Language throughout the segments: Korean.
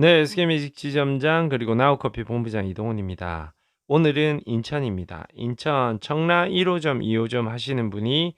네, SK뮤직 지점장 그리고 나우커피 본부장 이동훈입니다. 오늘은 인천입니다. 인천 청라 1호점, 2호점 하시는 분이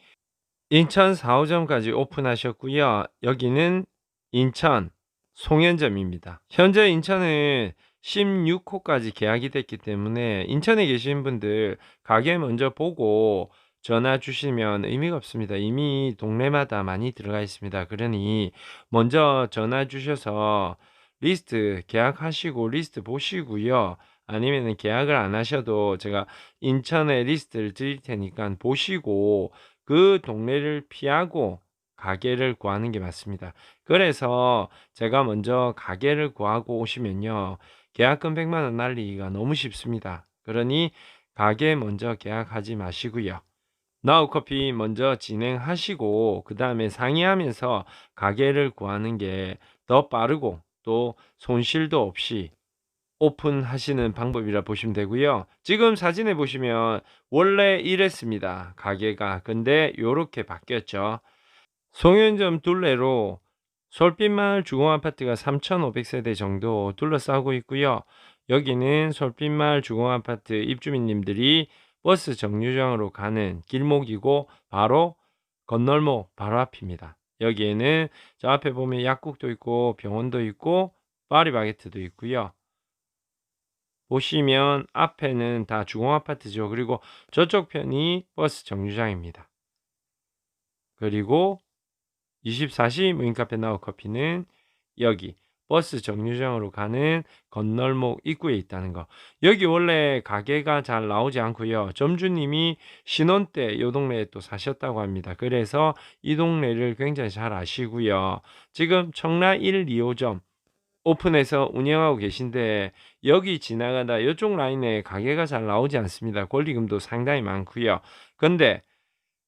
인천 4호점까지 오픈하셨고요. 여기는 인천 송현점입니다. 현재 인천은 16호까지 계약이 됐기 때문에 인천에 계신 분들 가게 먼저 보고 전화 주시면 의미가 없습니다. 이미 동네마다 많이 들어가 있습니다. 그러니 먼저 전화 주셔서 리스트 계약하시고 리스트 보시고요. 아니면 계약을 안 하셔도 제가 인천에 리스트를 드릴 테니까 보시고 그 동네를 피하고 가게를 구하는 게 맞습니다. 그래서 제가 먼저 가게를 구하고 오시면요. 계약금 100만 원 날리기가 너무 쉽습니다. 그러니 가게 먼저 계약하지 마시고요. 나우커피 먼저 진행하시고 그 다음에 상의하면서 가게를 구하는 게 더 빠르고 또 손실도 없이 오픈하시는 방법이라 보시면 되고요. 지금 사진에 보시면 원래 이랬습니다. 가게가. 근데 요렇게 바뀌었죠. 송현점 둘레로 솔빛마을 주공아파트가 3,500세대 정도 둘러싸고 있고요. 여기는 솔빛마을 주공아파트 입주민님들이 버스 정류장으로 가는 길목이고 바로 건널목 바로 앞입니다. 여기에는 저 앞에 보면 약국도 있고 병원도 있고 파리바게트도 있고요. 보시면 앞에는 다 주공아파트죠. 그리고 저쪽 편이 버스 정류장입니다. 그리고 24시 무인카페 나우 커피는 여기 버스 정류장으로 가는 건널목 입구에 있다는 거. 여기 원래 가게가 잘 나오지 않고요. 점주님이 신혼 때 이 동네에 또 사셨다고 합니다. 그래서 이 동네를 굉장히 잘 아시고요. 지금 청라 1, 2호점 오픈해서 운영하고 계신데 여기 지나가다 이쪽 라인에 가게가 잘 나오지 않습니다. 권리금도 상당히 많고요. 근데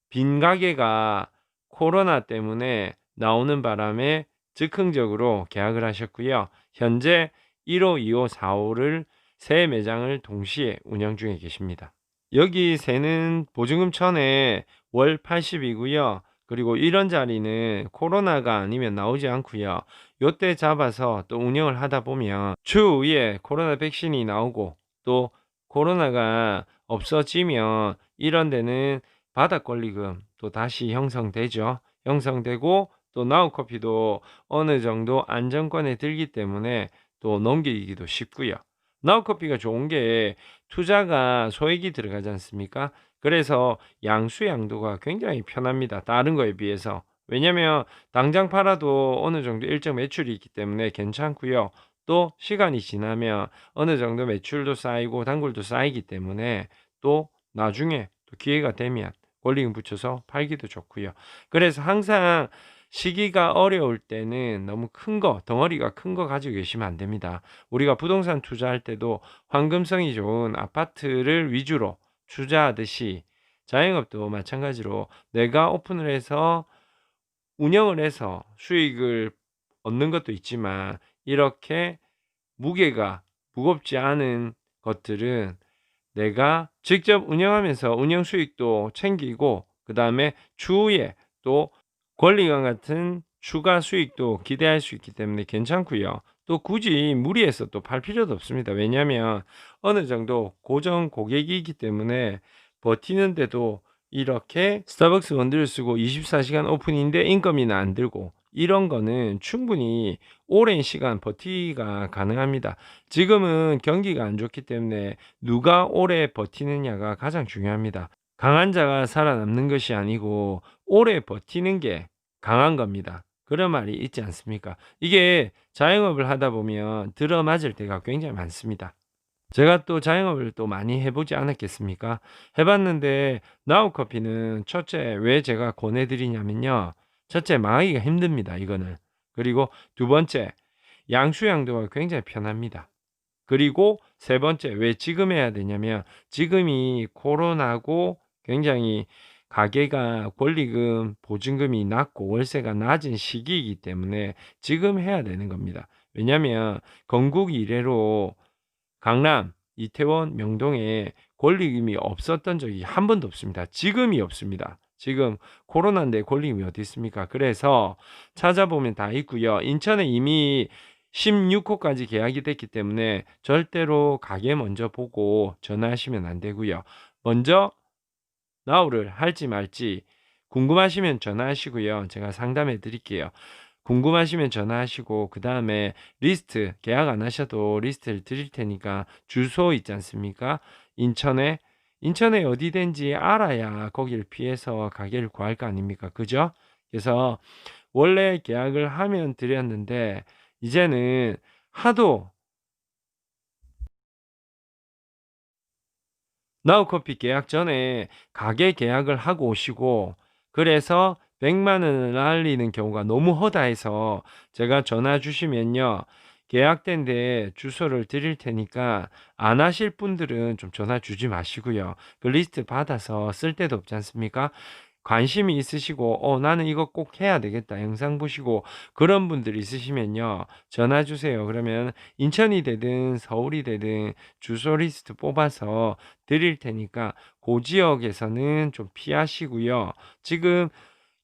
빈 가게가 코로나 때문에 나오는 바람에 즉흥적으로 계약을 하셨고요. 현재 1호, 2호, 4호를 세 매장을 동시에 운영 중에 계십니다. 여기 세는 보증금 천에 월 80이고요. 그리고 이런 자리는 코로나가 아니면 나오지 않고요. 요때 잡아서 또 운영을 하다 보면 추후에 코로나 백신이 나오고 또 코로나가 없어지면 이런 데는 바닥 권리금 또 다시 형성되죠. 형성되고 또 나우커피도 어느 정도 안정권에 들기 때문에 또 넘기기도 쉽고요. 나우 커피가 좋은 게 투자가 소액이 들어가지 않습니까? 그래서 양수 양도가 굉장히 편합니다. 다른 거에 비해서. 왜냐면 당장 팔아도 어느 정도 일정 매출이 있기 때문에 괜찮고요. 또 시간이 지나면 어느 정도 매출도 쌓이고 단골도 쌓이기 때문에 또 나중에 또 기회가 되면 권리금 붙여서 팔기도 좋고요. 그래서 항상 시기가 어려울 때는 너무 큰 거, 덩어리가 큰 거 가지고 계시면 안 됩니다. 우리가 부동산 투자할 때도 황금성이 좋은 아파트를 위주로 투자하듯이 자영업도 마찬가지로 내가 오픈을 해서 운영을 해서 수익을 얻는 것도 있지만 이렇게 무게가 무겁지 않은 것들은 내가 직접 운영하면서 운영 수익도 챙기고 그 다음에 추후에 또 권리금 같은 추가 수익도 기대할 수 있기 때문에 괜찮고요. 또 굳이 무리해서 또 팔 필요도 없습니다. 왜냐하면 어느 정도 고정 고객이기 때문에 버티는데도 이렇게 스타벅스 원두를 쓰고 24시간 오픈인데 인건비는 안 들고 이런 거는 충분히 오랜 시간 버티기가 가능합니다. 지금은 경기가 안 좋기 때문에 누가 오래 버티느냐가 가장 중요합니다. 강한 자가 살아남는 것이 아니고 오래 버티는 게 강한 겁니다. 그런 말이 있지 않습니까? 이게 자영업을 하다 보면 들어맞을 때가 굉장히 많습니다. 제가 또 자영업을 또 많이 해보지 않았겠습니까? 해봤는데 나우커피는 첫째 왜 제가 권해드리냐면요. 첫째 망하기가 힘듭니다. 이거는. 그리고 두 번째 양수양도가 굉장히 편합니다. 그리고 세 번째 왜 지금 해야 되냐면 지금이 코로나고 굉장히 가게가 권리금 보증금이 낮고 월세가 낮은 시기이기 때문에 지금 해야 되는 겁니다. 왜냐하면 건국 이래로 강남, 이태원, 명동에 권리금이 없었던 적이 한 번도 없습니다. 지금이 없습니다. 지금 코로나인데 권리금이 어디 있습니까? 그래서 찾아보면 다 있고요. 인천에 이미 16호까지 계약이 됐기 때문에 절대로 가게 먼저 보고 전화하시면 안 되고요. 먼저 나우를 할지 말지 궁금하시면 전화하시고요. 제가 상담해 드릴게요. 궁금하시면 전화하시고 그 다음에 리스트 계약 안 하셔도 리스트를 드릴 테니까 주소 있지 않습니까? 인천에 인천에 어디든지 알아야 거기를 피해서 가게를 구할 거 아닙니까? 그죠? 그래서 원래 계약을 하면 드렸는데 이제는 하도 나우커피 계약 전에 가게 계약을 하고 오시고 그래서 100만 원을 날리는 경우가 너무 허다해서 제가 전화 주시면요. 계약된 데 주소를 드릴 테니까 안 하실 분들은 좀 전화 주지 마시고요. 그 리스트 받아서 쓸 데도 없지 않습니까? 관심이 있으시고 어 나는 이거 꼭 해야 되겠다 영상 보시고 그런 분들 있으시면요 전화 주세요. 그러면 인천이 되든 서울이 되든 주소 리스트 뽑아서 드릴 테니까 그 지역에서는 좀 피하시고요. 지금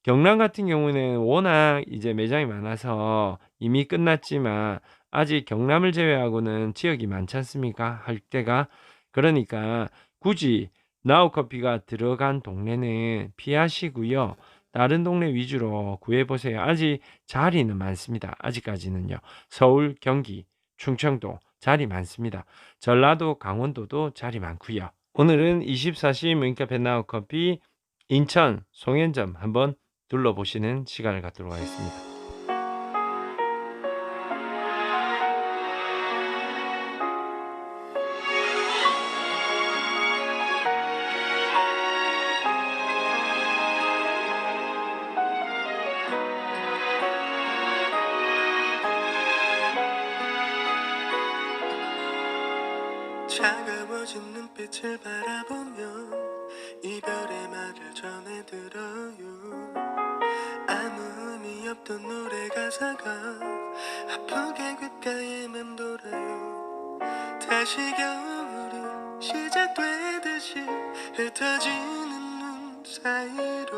경남 같은 경우는 워낙 이제 매장이 많아서 이미 끝났지만 아직 경남을 제외하고는 지역이 많지 않습니까? 할 때가 그러니까 굳이 나우 커피가 들어간 동네는 피하시고요. 다른 동네 위주로 구해보세요. 아직 자리는 많습니다. 아직까지는요. 서울, 경기, 충청도 자리 많습니다. 전라도, 강원도도 자리 많고요. 오늘은 24시 무인카페 나우 커피 인천 송현점 한번 둘러보시는 시간을 갖도록 하겠습니다. 차가워진 눈빛을 바라보며 이별의 말을 전해들어요. 아무 의미 없던 노래 가사가 아프게 귓가에 맴돌아요. 다시 겨울이 시작되듯이 흩어지는 눈 사이로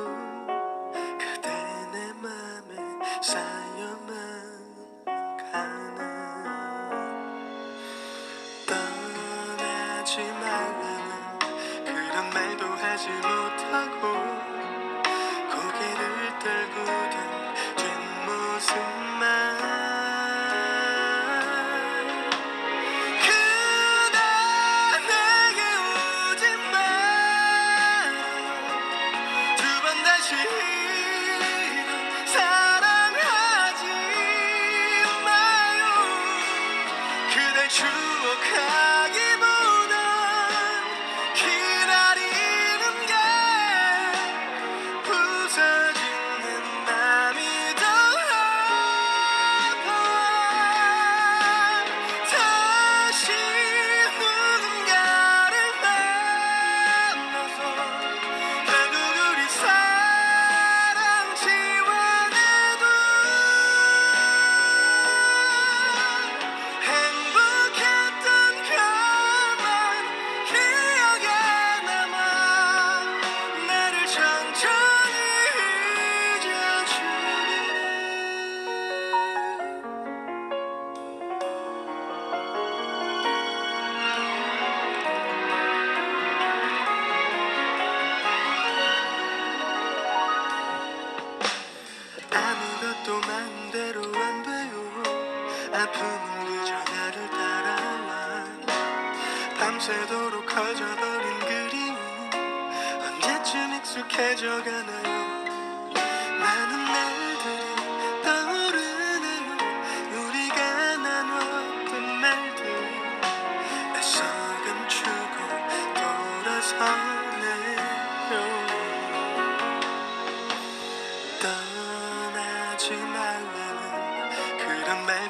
그대 내 맘에 쌓여 떠나지 말라는 그런 말도 하지 못하고 부 익숙해져 가나요? 많은 날들이 떠오르네요. 우리가 나눴던 말들. 애써 감추고 돌아서네요. 떠나지 말라는 그런 못